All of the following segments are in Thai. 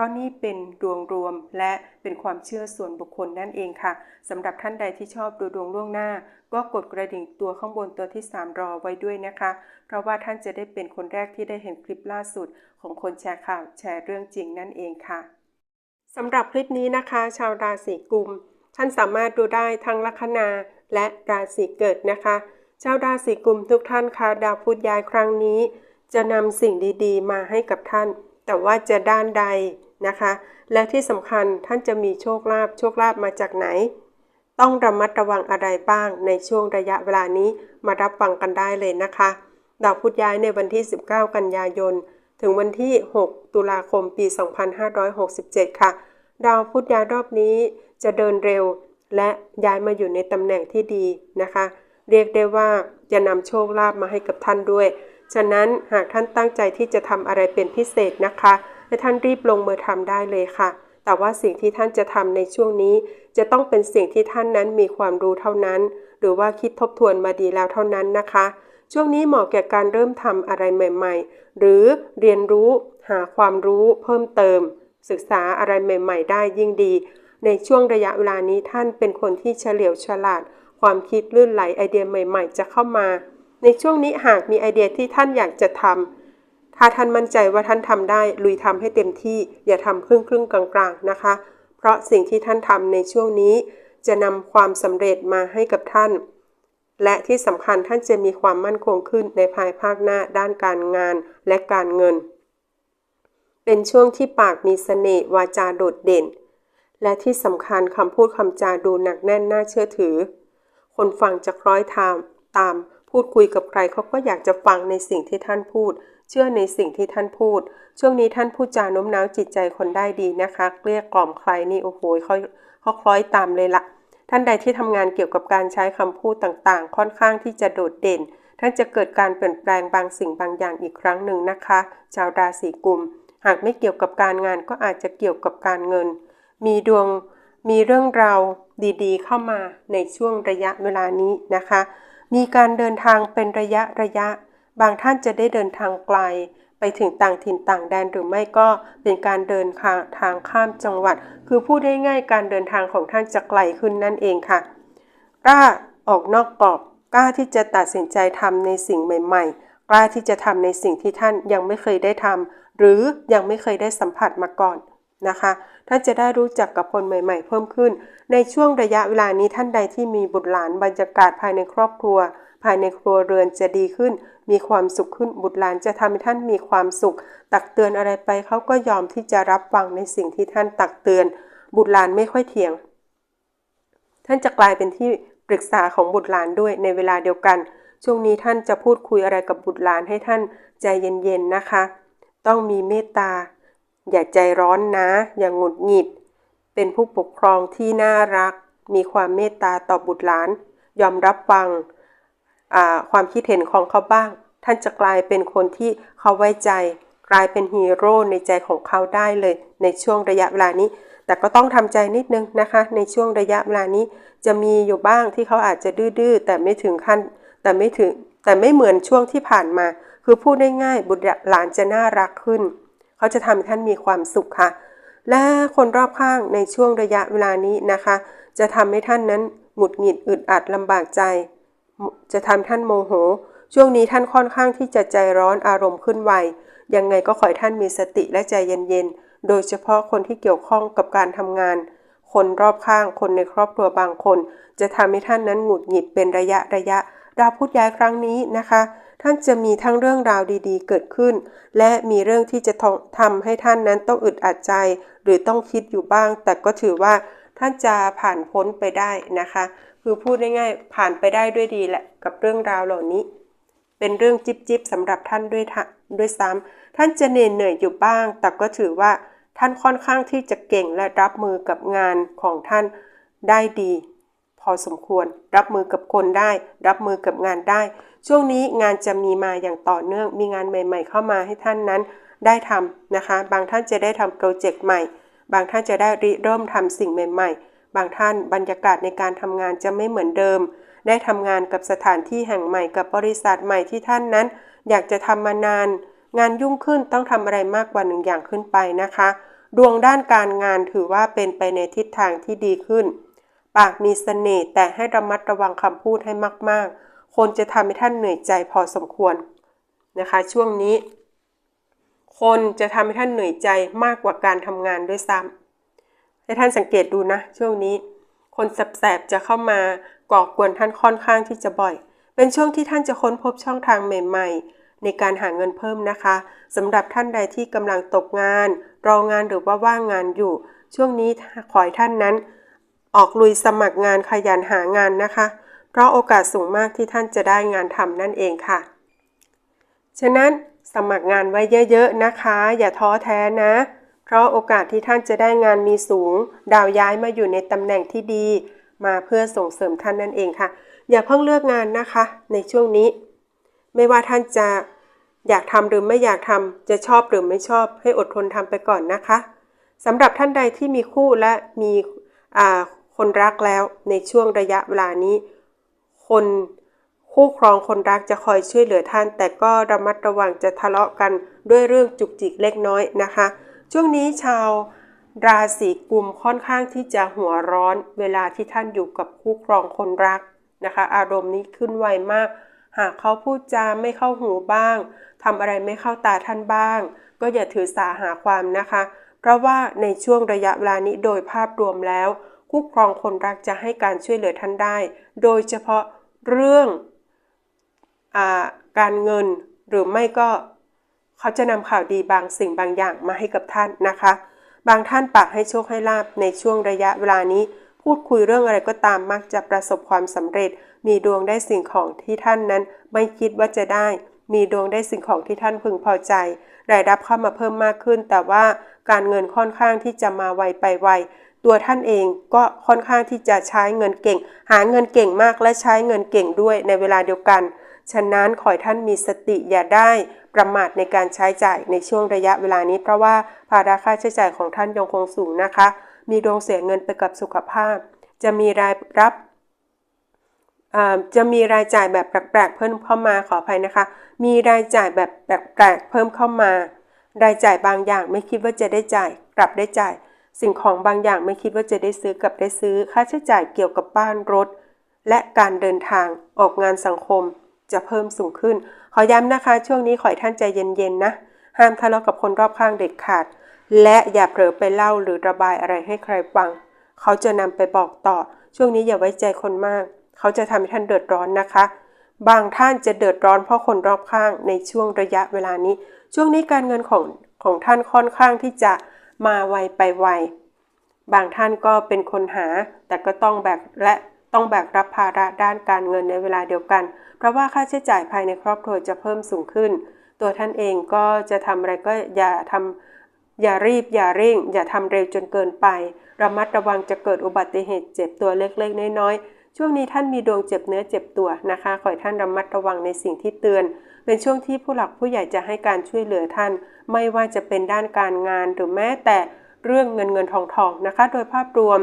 ราะนี่เป็นดวงรวมและเป็นความเชื่อส่วนบุคคลนั่นเองค่ะสำหรับท่านใดที่ชอบดูดวงล่วงหน้า ก็กดกระดิ่งตัวข้างบนตัวที่ 3 รอไว้ด้วยนะคะ เพราะว่าท่านจะได้เป็นคนแรกที่ได้เห็นคลิปล่าสุด ของคนแชร์ข่าวแชร์เรื่องจริงนั่นเองค่ะสำหรับคลิปนี้นะคะ ชาวราศีกุม ท่านสามารถดูได้ทั้งลัคนาและราศีเกิดนะคะชาวราศีกุมทุกท่านคะดาวพุธย้ายครั้งนี้ จะนำสิ่งดีๆ มาให้กับท่าน แต่ว่าจะด้านใด นะคะ และที่สำคัญท่านจะมีโชคลาภโชคลาภมาจากไหน ต้องระมัดระวังอะไรบ้างในช่วงระยะเวลานี้มารับฟังกันได้เลยนะคะดาวพุธย้ายในวันที่ 19 กันยายน ถึงวันที่ 6 ตุลาคมปี 2567 ค่ะ ดาวพุธย้ายรอบนี้จะเดินเร็วและย้ายมาอยู่ในตำแหน่งที่ดีนะคะ เรียกได้ว่าจะนำโชคลาภมาให้กับท่านด้วย ฉะนั้นหากท่านตั้งใจที่จะทำอะไรเป็นพิเศษนะคะ ให้ท่านรีบลงมือทำได้เลยค่ะ แต่ว่าสิ่งที่ท่านจะทำในช่วงนี้ จะต้องเป็นสิ่งที่ท่านนั้นมีความรู้เท่านั้น หรือว่าคิดทบทวนมาดีแล้วเท่านั้นนะคะ ช่วงนี้เหมาะแก่การเริ่มทำอะไรใหม่ ๆ หรือเรียนรู้หาความรู้เพิ่มเติม ศึกษาอะไรใหม่ ๆ ได้ยิ่งดี ในช่วงระยะเวลานี้ท่านเป็นคนที่เฉลียวฉลาด ความคิดลื่นไหลไอเดียใหม่ ๆ จะเข้ามา ในช่วงนี้หากมีไอเดียที่ท่านอยากจะทำ ถ้าท่านมั่นใจว่าท่านทำได้ ลุยทำให้เต็มที่ อย่าทำครึ่งครึ่งๆกลางๆนะคะ เพราะสิ่งที่ท่านทำในช่วงนี้ จะนำความสำเร็จมาให้กับท่าน และที่สำคัญท่านจะมีความมั่นคงขึ้นในภายภาคหน้าด้านการงานและการเงิน เป็นช่วงที่ปากมีเสน่ห์วาจาโดดเด่น และที่สำคัญคำพูดคำจาดูหนักแน่นน่าเชื่อถือ คนฟังจะคล้อยตามตาม พูดคุยกับใครเขาก็อยากจะฟังในสิ่งที่ท่านพูด เชื่อในสิ่งที่ท่านพูด ช่วงนี้ท่านพูดจาโน้มน้าวจิตใจคนได้ดีนะคะ เกลี้ยกล่อมใครนี่โอ้โหเขาเขาคล้อยตามเลยละท่านใดที่ทำงานเกี่ยวกับการใช้คำพูดต่างๆ ค่อนข้างที่จะโดดเด่น ท่านจะเกิดการเปลี่ยนแปลงบางสิ่งบางอย่างอีกครั้งหนึ่งนะคะ ชาวราศีกุม หากไม่เกี่ยวกับการงานก็อาจจะเกี่ยวกับการเงิน มีดวงมีเรื่องราวดีๆ เข้ามาในช่วงระยะเวลานี้นะคะ มีการเดินทางเป็นระยะระยะ บางท่านจะได้เดินทางไกล ไปถึงต่างถิ่นต่างแดนหรือไม่ก็เป็นการเดินทางข้ามจังหวัด คือพูดง่ายๆการเดินทางของท่านจะไกลขึ้นนั่นเองค่ะกล้าออกนอกกรอบกล้าที่จะตัดสินใจทำในสิ่งใหม่ ๆ กล้าที่จะทำในสิ่งที่ท่านยังไม่เคยได้ทำหรือยังไม่เคยได้สัมผัสมาก่อนนะคะท่านจะได้รู้จักกับคนใหม่ ๆ เพิ่มขึ้น ในช่วงระยะเวลานี้ท่านใดที่มีบุตรหลานบรรยากาศภายในครอบครัว ภายในครัวเรือนจะดีขึ้น มีความสุขขึ้นบุตรหลานจะทำให้ท่านมีความสุข ตักเตือนอะไรไปเขาก็ยอมที่จะรับฟังในสิ่งที่ท่านตักเตือน บุตรหลานไม่ค่อยเถียง ท่านจะกลายเป็นที่ปรึกษาของบุตรหลานด้วยในเวลาเดียวกัน ช่วงนี้ท่านจะพูดคุยอะไรกับบุตรหลานให้ท่านใจเย็นๆนะคะ ต้องมีเมตตา อย่าใจร้อนนะ อย่างหงุดหงิด เป็นผู้ปกครองที่น่ารัก มีความเมตตาต่อบุตรหลาน ยอมรับฟัง ความคิดเห็นของเขาบ้าง ท่านจะกลายเป็นคนที่เขาไว้ใจ กลายเป็นฮีโร่ในใจของเขาได้เลยในช่วงระยะเวลานี้ แต่ก็ต้องทำใจนิดนึงนะคะ ในช่วงระยะเวลานี้จะมีอยู่บ้างที่เขาอาจจะดื้อแต่ไม่ถึงขั้น แต่ไม่ถึงแต่ไม่เหมือนช่วงที่ผ่านมา คือพูดได้ง่ายบุตรหลานจะน่ารักขึ้น เขาจะทำให้ท่านมีความสุขค่ะ และคนรอบข้างในช่วงระยะเวลานี้นะคะ จะทำให้ท่านนั้นหงุดหงิดอึดอัดลำบากใจ จะทำท่านโมโห ช่วงนี้ท่านค่อนข้างที่จะใจร้อนอารมณ์ขึ้นไวยังไงก็ขอให้ท่านมีสติและใจเย็นๆ โดยเฉพาะคนที่เกี่ยวข้องกับการทำงาน คนรอบข้างคนในครอบครัวบางคน จะทำให้ท่านนั้นหงุดหงิดเป็นระยะระยะ ดาวพุธย้ายครั้งนี้นะคะ ท่านจะมีทั้งเรื่องราวดีๆ เกิดขึ้น และมีเรื่องที่จะทำให้ท่านนั้นต้องอึดอัดใจ หรือต้องคิดอยู่บ้าง แต่ก็ถือว่าท่านจะผ่านพ้นไปได้นะคะ คือพูดง่ายๆผ่านไปได้ด้วยดีแหละกับเรื่องราวเหล่านี้ เป็นเรื่องจิบจิบสำหรับท่านด้วยด้วยซ้ำท่านจะเหนื่อยเหนื่อยอยู่บ้าง แต่ก็ถือว่าท่านค่อนข้างที่จะเก่งและรับมือกับงานของท่านได้ดี พอสมควรรับมือกับคนได้ รับมือกับงานได้ ช่วงนี้งานจะมีมาอย่างต่อเนื่อง มีงานใหม่ ๆ เข้ามาให้ท่านนั้นได้ทำนะคะ บางท่านจะได้ทำโปรเจกต์ใหม่ บางท่านจะได้ริเริ่มทำสิ่งใหม่ ๆ บางท่านบรรยากาศในการทำงานจะไม่เหมือนเดิม ได้ทำงานกับสถานที่แห่งใหม่กับบริษัทใหม่ที่ท่านนั้น อยากจะทำมานาน งานยุ่งขึ้นต้องทำอะไรมากกว่าหนึ่งอย่างขึ้นไปนะคะ ดวงด้านการงานถือว่าเป็นไปในทิศทางที่ดีขึ้น ปากมีเสน่ห์แต่ให้ระมัดระวังคำพูดให้มากๆ คนจะทำให้ท่านเหนื่อยใจพอสมควรนะคะ ช่วงนี้ คนจะทำให้ท่านเหนื่อยใจมากกว่าการทำงานด้วยซ้ำ ให้ท่านสังเกตดูนะ ช่วงนี้ คนแสบๆจะเข้ามาก่อกวนท่านค่อนข้างที่จะบ่อย เป็นช่วงที่ท่านจะค้นพบช่องทางใหม่ ๆ ในการหาเงินเพิ่มนะคะสำหรับท่านใดที่กำลังตกงาน รองงานหรือว่าว่างงานอยู่ ช่วงนี้ขอให้ท่านนั้น ออกลุยสมัครงานขยันหางานนะคะ เพราะโอกาสสูงมากที่ท่านจะได้งานทำนั่นเองค่ะ ฉะนั้นสมัครงานไว้เยอะ ๆ นะคะ อย่าท้อแท้นะ เพราะโอกาสที่ท่านจะได้งานมีสูง ดาวย้ายมาอยู่ในตำแหน่งที่ดี มาเพื่อส่งเสริมท่านนั่นเองค่ะ อย่าเพิ่งเลือกงานนะคะ ในช่วงนี้ ไม่ว่าท่านจะอยากทำหรือไม่อยากทำจะชอบหรือไม่ชอบ ให้อดทนทำไปก่อนนะคะสำหรับท่านใดที่มีคู่และมีคนรักแล้วในช่วงระยะเวลานี้ คนคู่ครองคนรักจะคอยช่วยเหลือท่าน แต่ก็ระมัดระวังจะทะเลาะกันด้วยเรื่องจุกจิกเล็กน้อยนะคะ ช่วงนี้ชาวราศีกุมค่อนข้างที่จะหัวร้อนเวลาที่ท่านอยู่กับคู่ครองคนรักนะคะ อารมณ์นี้ขึ้นไวมาก หากเขาพูดจาไม่เข้าหูบ้างทำอะไรไม่เข้าตาท่านบ้าง ก็อย่าถือสาหาความนะคะ เพราะว่าในช่วงระยะเวลานี้โดยภาพรวมแล้ว คู่ครองคนรักจะให้การช่วยเหลือท่านได้ โดยเฉพาะเรื่องอการเงินหรือไม่ก็ เขาจะนำข่าวดีบางสิ่งบางอย่างมาให้กับท่านนะคะ บางท่านปากให้โชคให้ลาบในช่วงระยะเวลานี้ พูดคุยเรื่องอะไรก็ตามมักจะประสบความสำเร็จ มีดวงได้สิ่งของที่ท่านนั้น ไม่คิดว่าจะได้ มีดวงได้สิ่งของที่ท่านพึงพอใจรายรับเข้ามาเพิ่มมากขึ้น แต่ว่าการเงินค่อนข้างที่จะมาไวไปไวตัวท่านเองก็ค่อนข้างที่จะใช้เงินเก่ง หาเงินเก่งมากและใช้เงินเก่งด้วยในเวลาเดียวกัน ฉะนั้นขอให้ท่านมีสติอย่าได้ประมาทในการใช้จ่ายในช่วงระยะเวลานี้ เพราะว่าภาระค่าใช้จ่ายของท่านยังคงสูงนะคะ มีดวงเสียเงินไปกับสุขภาพ จะมีรายรับจะมีรายจ่ายแบบแปลกๆเพิ่มเข้ามาขออภัยนะคะ มีรายจ่ายแบบแปลกๆเพิ่มเข้ามา รายจ่ายบางอย่างไม่คิดว่าจะได้จ่ายกลับได้จ่าย สิ่งของบางอย่างไม่คิดว่าจะได้ซื้อกลับได้ซื้อ ค่าใช้จ่ายเกี่ยวกับบ้านรถ และการเดินทางออกงานสังคม จะเพิ่มสูงขึ้น ขอย้ำนะคะ ช่วงนี้ขอให้ท่านใจเย็นๆนะ ห้ามทะเลาะกับคนรอบข้างเด็ดขาด และอย่าเผลอไปเล่าหรือระบายอะไรให้ใครฟัง เขาจะนำไปบอกต่อ ช่วงนี้อย่าไว้ใจคนมาก เขาจะทำให้ท่านเดือดร้อนนะคะ บางท่านจะเดือดร้อนเพราะคนรอบข้างในช่วงระยะเวลานี้ ช่วงนี้การเงินของของท่านค่อนข้างที่จะมาไวไปไว บางท่านก็เป็นคนหา แต่ก็ต้องแบกและ ต้องแบกรับภาระด้านการเงินในเวลาเดียวกัน เพราะว่าค่าใช้จ่ายภายในครอบครัวจะเพิ่มสูงขึ้น ตัวท่านเองก็จะทำอะไรก็อย่าทำอย่ารีบอย่าเร่ง อย่าทำเร็วจนเกินไป ระมัดระวังจะเกิดอุบัติเหตุเจ็บตัวเล็กๆน้อยๆช่วงนี้ท่านมีดวงเจ็บเนื้อเจ็บตัวนะคะขอให้ท่านระมัดระวังในสิ่งที่เตือน เป็นช่วงที่ผู้หลักผู้ใหญ่จะให้การช่วยเหลือท่าน ไม่ว่าจะเป็นด้านการงานหรือแม้แต่เรื่องเงินเงินทองทองนะคะ โดยภาพรวม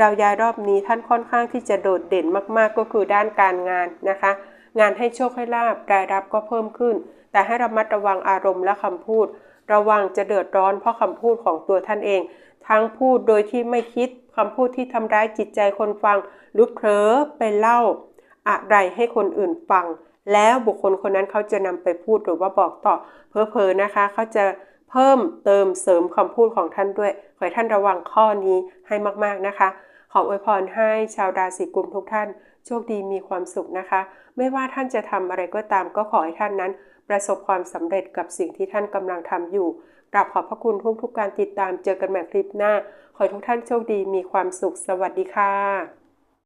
ดาวย้ายรอบนี้ท่านค่อนข้างที่จะโดดเด่นมากๆ ก็คือด้านการงานนะคะ งานให้โชคให้ลาบรายรับก็เพิ่มขึ้น แต่ให้ระมัดระวังอารมณ์และคำพูด ระวังจะเดือดร้อนเพราะคำพูดของตัวท่านเอง ทั้งพูดโดยที่ไม่คิดคำพูดที่ทำร้ายจิตใจคนฟังหรือเผลอไปเล่า อะไรให้คนอื่นฟัง แล้วบุคคลคนนั้นเขาจะนำไปพูดหรือว่าบอกต่อเพอๆนะคะเขาจะ พิ่มเติมเสริมคำพูดของท่านด้วย ขอให้ท่านระวังข้อนี้ให้มากๆนะคะ ขออวยพรให้ชาวราศีกุมทุกท่าน โชคดีมีความสุขนะคะ ไม่ว่าท่านจะทำอะไรก็ตามก็ขอให้ท่านนั้น ประสบความสำเร็จกับสิ่งที่ท่านกำลังทำอยู่กราบขอบพระคุณทุกทุกการติดตามเจอกันใหม่คลิปหน้า ขอทุกท่านโชคดีมีความสุข สวัสดีค่ะ